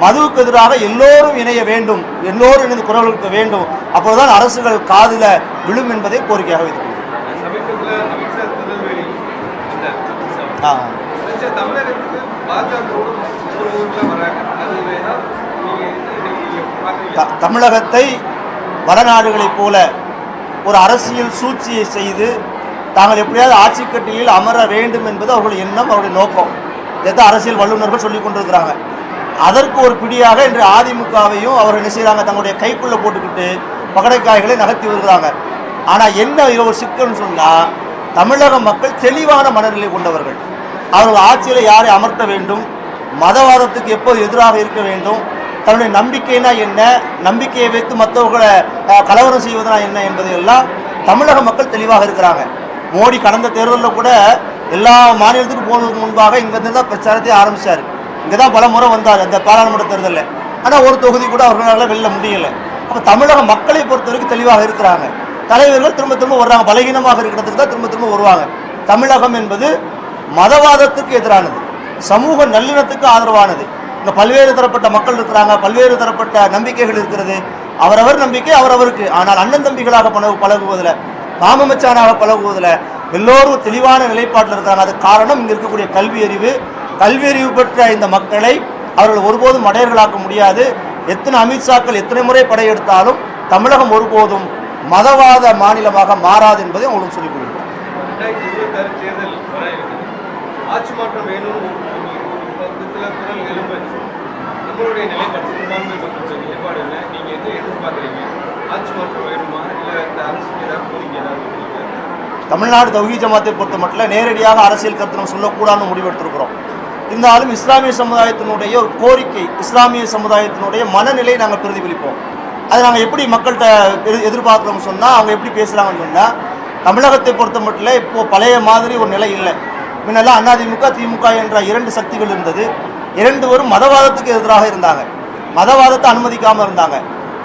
மதுவுக்கு எதிராக எல்லோரும் இணைய வேண்டும் எல்லோரும் இணைந்து குரல் கொடுக்க வேண்டும். அப்போதுதான் அரசுகள் காதில விழும் என்பதை கோரிக்கையாக வந்தார். ஆ. தமிழகத்தை வடநாடுகளைப் போல ஒரு அரசியல் சூழ்ச்சியை செய்து தாங்கள் எப்படியாவது ஆட்சி கட்டியில் அமர வேண்டும் என்பது அவர்களுடைய எண்ணம் அவருடைய நோக்கம். எதை அரசியல் வல்லுநர்கள் சொல்லிக் கொண்டிருக்கிறாங்க. அதற்கு ஒரு பிடியாக இன்று அதிமுகவையும் அவர்கள் என்ன செய்கிறாங்க தங்களுடைய கைக்குள்ளே போட்டுக்கிட்டு பகடைக்காய்களை நகர்த்தி வருகிறாங்க. ஆனால் என்ன இதுல ஒரு சிக்கல்னு சொன்னால் தமிழக மக்கள் தெளிவான மனநிலை கொண்டவர்கள். அவர்கள் ஆட்சியில் யாரை அமர்த்த வேண்டும்? மதவாதத்துக்கு எப்போது எதிராக இருக்க வேண்டும்? தன்னுடைய நம்பிக்கைனா என்ன? நம்பிக்கையை வைத்து மற்றவர்களை கலவரம் செய்வதுனா என்ன என்பதை எல்லாம் தமிழக மக்கள் தெளிவாக இருக்கிறாங்க. மோடி கடந்த தேர்தலில் கூட எல்லா மாநிலத்துக்கும் போனதுக்கு முன்பாக இங்கேருந்து தான் பிரச்சாரத்தை ஆரம்பிச்சார். இங்கே தான் பல முறை வந்தார். அந்த பாராளுமன்ற தேர்தலில். ஆனால் ஒரு தொகுதி கூட அவர்களால் வெளில முடியலை. அப்போ தமிழக மக்களை பொறுத்த வரைக்கும் தெளிவாக இருக்கிறாங்க. தலைவர்கள் திரும்ப திரும்ப வர்றாங்க. பலகீனமாக இருக்கிறதுக்கு தான் திரும்ப திரும்ப வருவாங்க. தமிழகம் என்பது மதவாதத்துக்கு எதிரானது. சமூக நல்லிணத்துக்கு ஆதரவானது. இந்த பல்வேறு தரப்பட்ட மக்கள் இருக்கிறாங்க. பல்வேறு தரப்பட்ட நம்பிக்கைகள் இருக்கிறது. அவரவர் நம்பிக்கை அவரவருக்கு. ஆனால் அண்ணன் தம்பிகளாக பழகு பழகுவதில் மாமமச்சானாக பழகுவதில் எல்லோரும் தெளிவான நிலைப்பாட்டில் இருக்கிறாங்க. அது காரணம் இங்கே இருக்கக்கூடிய கல்வி அறிவு கல்வி அறிவு பெற்ற இந்த மக்களை அவர்கள் ஒருபோதும் மடையர்களாக்க முடியாது. எத்தனை அமித்ஷாக்கள் எத்தனை முறை படையெடுத்தாலும் தமிழகம் ஒருபோதும் மதவாத மாநிலமாக மாறாது என்பதை உங்களுக்கு சொல்லிக் கொடுக்கிறேன் ரெண்டாயிரத்தி இருபத்தாறு தேர்தல் வர இருக்குது ஆட்சி மாற்றம் வேணும்னு ஒரு பக்கத்தில் குரல் எழும்புச்சு நம்மளுடைய நிலைப்பாடு சிறுபான்மை மக்களுடைய நிலைப்பாடு என்ன? நீங்கள் எது எதிர்பார்க்குறீங்க? ஆட்சி மாற்றம் வேணுமா? இல்லை இந்த அரசுக்கு ஏதாவது கோரிக்கை ஏதாவது வைக்கிறீங்க? தமிழ்நாடு தௌஹி ஜமாத்தை பொறுத்த மட்டும் நேரடியாக அரசியல் கருத்து நம்ம சொல்லக்கூடாதுன்னு முடிவெடுத்திருக்கிறோம். இருந்தாலும் இஸ்லாமிய சமுதாயத்தினுடைய ஒரு கோரிக்கை இஸ்லாமிய சமுதாயத்தினுடைய மனநிலையை நாங்கள் பிரதிபலிப்போம். அதை நாங்கள் எப்படி மக்கள்கிட்ட எதிர் எதிர்பார்க்குறோம்னு சொன்னால் அவங்க எப்படி பேசுகிறாங்கன்னு சொன்னால் தமிழகத்தை பொறுத்த மட்டும் இப்போது பழைய மாதிரி ஒரு நிலை இல்லை. முன்னெல்லாம் அதிமுக திமுக என்ற இரண்டு சக்திகள் இருந்தது. இரண்டு வரும் மதவாதத்துக்கு எதிராக இருந்தாங்க. மதவாதத்தை அனுமதிக்காமல் இருந்தாங்க.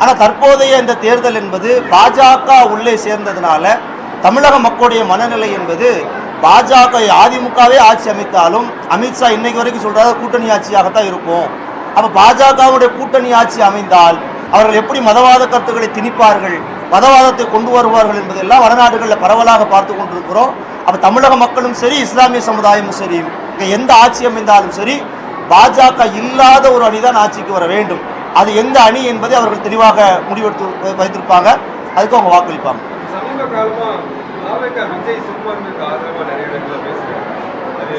ஆனால் தற்போதைய இந்த தேர்தல் என்பது பாஜக உள்ளே சேர்ந்ததுனால தமிழக மக்களுடைய மனநிலை என்பது பாஜக அதிமுகவே ஆட்சி அமைத்தாலும் அமித்ஷா இன்னைக்கு வரைக்கும் சொல்றாரு கூட்டணி ஆட்சியாகத்தான் இருக்கும். அப்ப பாஜகவுடைய கூட்டணி ஆட்சி அமைந்தால் அவர்கள் எப்படி மதவாத கருத்துக்களை திணிப்பார்கள் மதவாதத்தை கொண்டு வருவார்கள் என்பதெல்லாம் வடநாடுகளில் பரவலாக பார்த்து கொண்டிருக்கிறோம். அப்ப தமிழக மக்களும் சரி இஸ்லாமிய சமுதாயமும் சரி எந்த ஆட்சி அமைந்தாலும் சரி பாஜக இல்லாத ஒரு அணிதான் ஆட்சிக்கு வர வேண்டும். அது எந்த அணி என்பதை அவர்கள் தெளிவாக முடிவெடுத்து வைத்திருப்பாங்க. அதுக்கு அவங்க வாக்களிப்பாங்க. சமீப விஜய் சிறுபான்மைக்கு ஆதரவா நிறைய இடத்துல பேசுறாங்க அது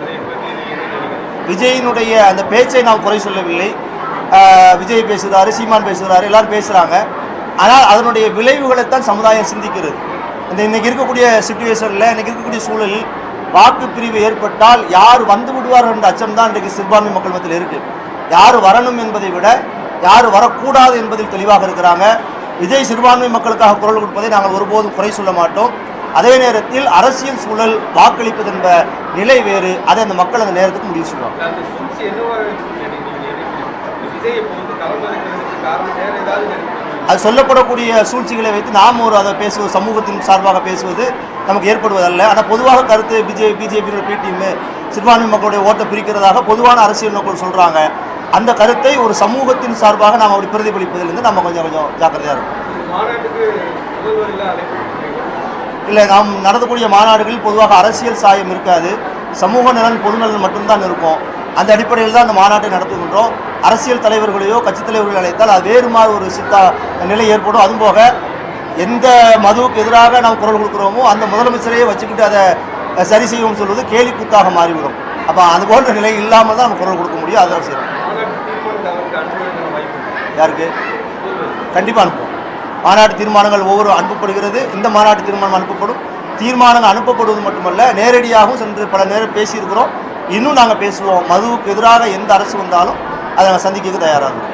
அதை பற்றி விஜயினுடைய அந்த பேச்சை நாம் குறை சொல்லவில்லை. விஜய் பேசுகிறாரு சீமான் பேசுகிறாரு எல்லாரும் பேசுகிறாங்க ஆனால் அதனுடைய விளைவுகளைத்தான் சமுதாயம் சிந்திக்கிறது. இந்த இன்னைக்கு இருக்கக்கூடிய சுச்சுவேஷனில் இன்னைக்கு இருக்கக்கூடிய சூழலில் வாக்கு பிரிவு ஏற்பட்டால் யார் வந்து விடுவார்கள் என்ற அச்சம் தான் இன்றைக்கு சிறுபான்மை மக்கள் மத்தியில் இருக்கு. யார் வரணும் என்பதை விட யார் வரக்கூடாது என்பதில் தெளிவாக இருக்கிறாங்க. விஜய் சிறுபான்மை மக்களுக்காக குரல் கொடுப்பதை நாங்கள் ஒருபோதும் குறை சொல்ல மாட்டோம். அதே நேரத்தில் அரசியல் சூழல் வாக்களிப்பது என்ப நிலை வேறு. அதை அந்த மக்கள் அந்த நேரத்துக்கு முடிவு செய்வாங்க. அது சொல்லப்படக்கூடிய சூழ்ச்சிகளை வைத்து நாம் ஒரு அதை பேசுவது சமூகத்தின் சார்பாக பேசுவது நமக்கு ஏற்படுவதல்ல. ஆனால் பொதுவாக கருத்து பிஜே பிஜேபியோட பிடிஎம் சிறுபான்மை மக்களுடைய ஓட்டை பிரிக்கிறதாக பொதுவான அரசியல் நோக்கம் சொல்கிறாங்க அந்த கருத்தை ஒரு சமூகத்தின் சார்பாக நாம் அப்படி பிரதிபலிப்பதிலிருந்து நம்ம கொஞ்சம் கொஞ்சம் ஜாக்கிரதையாக இருக்கும் இல்லை நாம் நடத்தக்கூடிய மாநாடுகளில் பொதுவாக அரசியல் சாயம் இருக்காது. சமூக நலன் பொதுநலன் மட்டும்தான் இருக்கும். அந்த அடிப்படையில் தான் அந்த மாநாட்டை நடத்துகின்றோம். அரசியல் தலைவர்களையோ கட்சித் தலைவர்களை அழைத்தால் அது வேறு மாதிரி ஒரு சித்தா நிலை ஏற்படும். அதுவும் போக எந்த மதுவுக்கு எதிராக நாம் குரல் கொடுக்குறோமோ அந்த முதலமைச்சரையே வச்சுக்கிட்டு அதை சரி செய்வோம்னு சொல்வது கேலி குத்தாக மாறிவிடும். அப்போ அது போன்ற நிலை இல்லாமல் தான் நம்ம குரல் கொடுக்க முடியும். அது செய்யணும் யாருக்கு? கண்டிப்பாக அனுப்புவோம். மாநாட்டு தீர்மானங்கள் ஒவ்வொரு அனுப்பப்படுகிறது. இந்த மாநாட்டு தீர்மானம் அனுப்பப்படும். தீர்மானங்கள் அனுப்பப்படுவது மட்டுமல்ல நேரடியாகவும் சென்று பல நேரம் பேசியிருக்கிறோம். இன்னும் நாங்கள் பேசுவோம். மதுவுக்கு எதிராக எந்த அரசு வந்தாலும் அதை நாங்கள் சந்திக்க தயாராக இருக்கோம்.